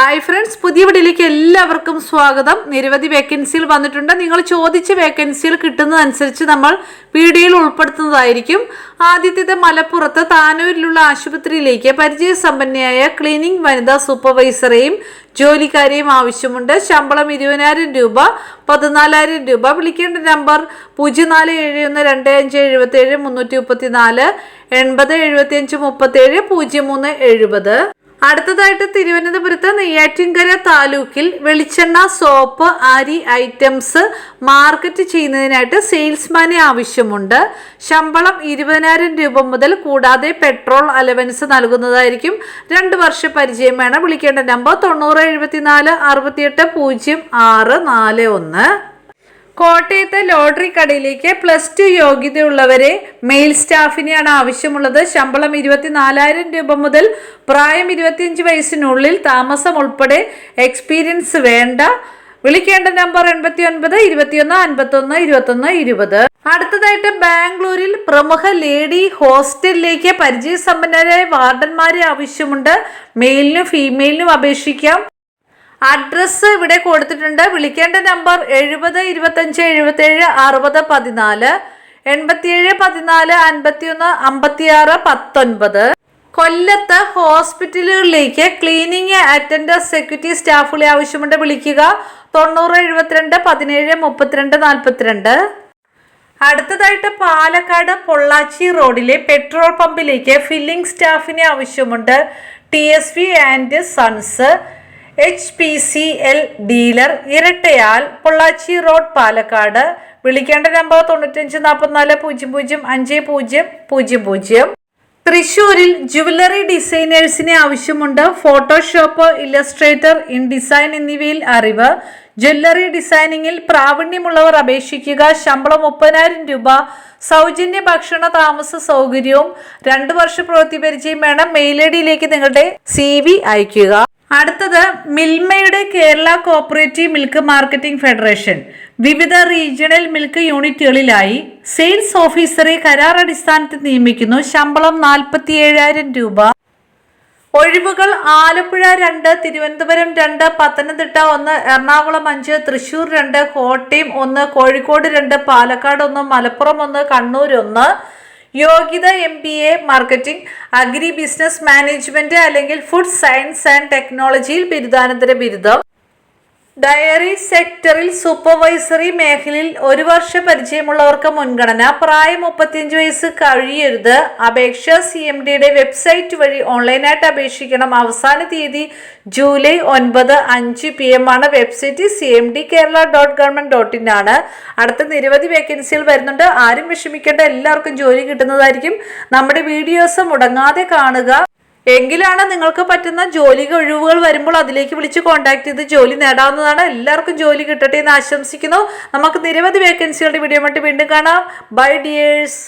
Hi friends പുതിയ വീഡിയോയിലേക്ക് എല്ലാവർക്കും സ്വാഗതം. നിരവധി വേക്കൻസികൾ വന്നിട്ടുണ്ട്. നിങ്ങൾ ചോദിച്ച വേക്കൻസികൾ കിട്ടുന്നതനുസരിച്ച് നമ്മൾ വീഡിയോയിൽ ഉൾപ്പെടുത്തുന്നതായിരിക്കും. ആദ്യത്തേത് മലപ്പുറത്ത് താനൂരിലുള്ള ആശുപത്രിയിലേക്ക് പരിചയസമ്പന്നയായ ക്ലീനിംഗ് വനിതാ സൂപ്പർവൈസറെയും ജോലിക്കാരെയും ആവശ്യമുണ്ട്. ശമ്പളം ഇരുപതിനായിരം രൂപ പതിനാലായിരം രൂപ. വിളിക്കേണ്ട നമ്പർ പൂജ്യം നാല് ഏഴ് ഒന്ന് രണ്ട് അഞ്ച് എഴുപത്തി ഏഴ് മുന്നൂറ്റി മുപ്പത്തി നാല് എൺപത് എഴുപത്തി അഞ്ച് മുപ്പത്തി ഏഴ് പൂജ്യം മൂന്ന് എഴുപത്. അടുത്തതായിട്ട് തിരുവനന്തപുരത്ത് നെയ്യാറ്റിൻകര താലൂക്കിൽ വെളിച്ചെണ്ണ സോപ്പ് അരി ഐറ്റംസ് മാർക്കറ്റ് ചെയ്യുന്നതിനായിട്ട് സെയിൽസ്മാനെ ആവശ്യമുണ്ട്. ശമ്പളം ഇരുപതിനായിരം രൂപ മുതൽ കൂടാതെ പെട്രോൾ അലവൻസ് നൽകുന്നതായിരിക്കും. രണ്ട് വർഷ പരിചയം വേണം. വിളിക്കേണ്ട നമ്പർ തൊണ്ണൂറ് എഴുപത്തിനാല് അറുപത്തിയെട്ട് പൂജ്യം ആറ് നാല് ഒന്ന്. കോട്ടയത്തെ ലോട്ടറി കടയിലേക്ക് പ്ലസ് ടു യോഗ്യതയുള്ളവരെ മെയിൽ സ്റ്റാഫിനെയാണ് ആവശ്യമുള്ളത്. ശമ്പളം ഇരുപത്തിനാലായിരം രൂപ മുതൽ പ്രായം ഇരുപത്തിയഞ്ച് വയസ്സിനുള്ളിൽ താമസം ഉൾപ്പെടെ എക്സ്പീരിയൻസ് വേണ്ട. വിളിക്കേണ്ട നമ്പർ എൺപത്തി ഒൻപത് ഇരുപത്തിയൊന്ന് അൻപത്തൊന്ന് ഇരുപത്തൊന്ന് ഇരുപത്. അടുത്തതായിട്ട് ബാംഗ്ലൂരിൽ പ്രമുഖ ലേഡി ഹോസ്റ്റലിലേക്ക് പരിചയസമ്പന്നരായ വാർഡന്മാരെ ആവശ്യമുണ്ട്. മെയിലിനും ഫീമെയിലിനും അപേക്ഷിക്കാം. അഡ്രസ്സ് ഇവിടെ കൊടുത്തിട്ടുണ്ട്. വിളിക്കേണ്ട നമ്പർ എഴുപത് ഇരുപത്തഞ്ച് എഴുപത്തേഴ് അറുപത് പതിനാല് എൺപത്തിയേഴ് പതിനാല് അൻപത്തിയൊന്ന് അമ്പത്തിയാറ് പത്തൊൻപത്. കൊല്ലത്ത് ഹോസ്പിറ്റലുകളിലേക്ക് ക്ലീനിങ് അറ്റൻഡർ സെക്യൂരിറ്റി സ്റ്റാഫുകളെ ആവശ്യമുണ്ട്. വിളിക്കുക തൊണ്ണൂറ് എഴുപത്തിരണ്ട് പതിനേഴ് മുപ്പത്തിരണ്ട് നാൽപ്പത്തിരണ്ട് അടുത്തതായിട്ട് പാലക്കാട് പൊള്ളാച്ചി റോഡിലെ പെട്രോൾ പമ്പിലേക്ക് ഫില്ലിംഗ് സ്റ്റാഫിനെ ആവശ്യമുണ്ട്. T S V and sons H P C L dealer Irattayal Pollachi road Palakkad. വിളിക്കേണ്ട നമ്പർ തൊണ്ണൂറ്റഞ്ച് നാൽപ്പത്തിനാല് പൂജ്യം പൂജ്യം അഞ്ച് പൂജ്യം പൂജ്യം പൂജ്യം. തൃശൂരിൽ ജുവല്ലറി ഡിസൈനേഴ്സിനെ ആവശ്യമുണ്ട് ഫോട്ടോഷോപ്പ് ഇല്ലസ്ട്രേറ്റർ ഇൻ ഡിസൈൻ എന്നിവയിൽ അറിവ്. ജ്വല്ലറി ഡിസൈനിങ്ങിൽ പ്രാവീണ്യമുള്ളവർ അപേക്ഷിക്കുക. ശമ്പളം മുപ്പതിനായിരം രൂപ. സൗജന്യ ഭക്ഷണ താമസ സൗകര്യവും. രണ്ട് വർഷ പ്രവൃത്തി പരിചയം വേണം. മെയിൽ ഐ ഡിയിലേക്ക് നിങ്ങളുടെ സി വി അയയ്ക്കുക. അടുത്തത് മിൽമയുടെ Kerala cooperative milk marketing federation. വിവിധ റീജിയണൽ മിൽക്ക് യൂണിറ്റുകളിലായി സെയിൽസ് ഓഫീസറെ കരാർ അടിസ്ഥാനത്തിൽ നിയമിക്കുന്നു ശമ്പളം നാൽപ്പത്തി ഏഴായിരം രൂപ. ഒഴിവുകൾ ആലപ്പുഴ രണ്ട് തിരുവനന്തപുരം രണ്ട് പത്തനംതിട്ട ഒന്ന് എറണാകുളം അഞ്ച് തൃശൂർ രണ്ട് കോട്ടയം ഒന്ന് കോഴിക്കോട് രണ്ട് പാലക്കാട് ഒന്ന് മലപ്പുറം ഒന്ന് കണ്ണൂർ ഒന്ന് യോഗ്യത M B A marketing agri business management അല്ലെങ്കിൽ ഫുഡ് സയൻസ് ആൻഡ് ടെക്നോളജിയിൽ ബിരുദാനന്തര ബിരുദം. ഡയറി സെക്ടറിൽ സൂപ്പർവൈസറി മേഖലയിൽ ഒരു വർഷ പരിചയമുള്ളവർക്ക് മുൻഗണന. പ്രായം മുപ്പത്തിയഞ്ച് വയസ്സ് കഴിയരുത്. അപേക്ഷ സി എം ഡിയുടെ വെബ്സൈറ്റ് വഴി ഓൺലൈനായിട്ട് അപേക്ഷിക്കണം. അവസാന തീയതി ജൂലൈ ഒൻപത് അഞ്ച് പി എം ആണ്. Website C M D Kerala dot government dot in ആണ്. അടുത്ത നിരവധി വേക്കൻസികൾ വരുന്നുണ്ട്. ആരും വിഷമിക്കേണ്ട. എല്ലാവർക്കും ജോലി കിട്ടുന്നതായിരിക്കും. നമ്മുടെ വീഡിയോസ് മുടങ്ങാതെ കാണുക. എങ്കിലാണ് നിങ്ങൾക്ക് പറ്റുന്ന ജോലി ഒഴിവുകൾ വരുമ്പോൾ അതിലേക്ക് വിളിച്ച് കോൺടാക്ട് ചെയ്ത് ജോലി നേടാവുന്നതാണ്. എല്ലാവർക്കും ജോലി കിട്ടട്ടെ എന്ന് ആശംസിക്കുന്നു. നമുക്ക് നിരവധി വേക്കൻസികളുടെ വീഡിയോ മറ്റ് വീണ്ടും കാണാം. By dears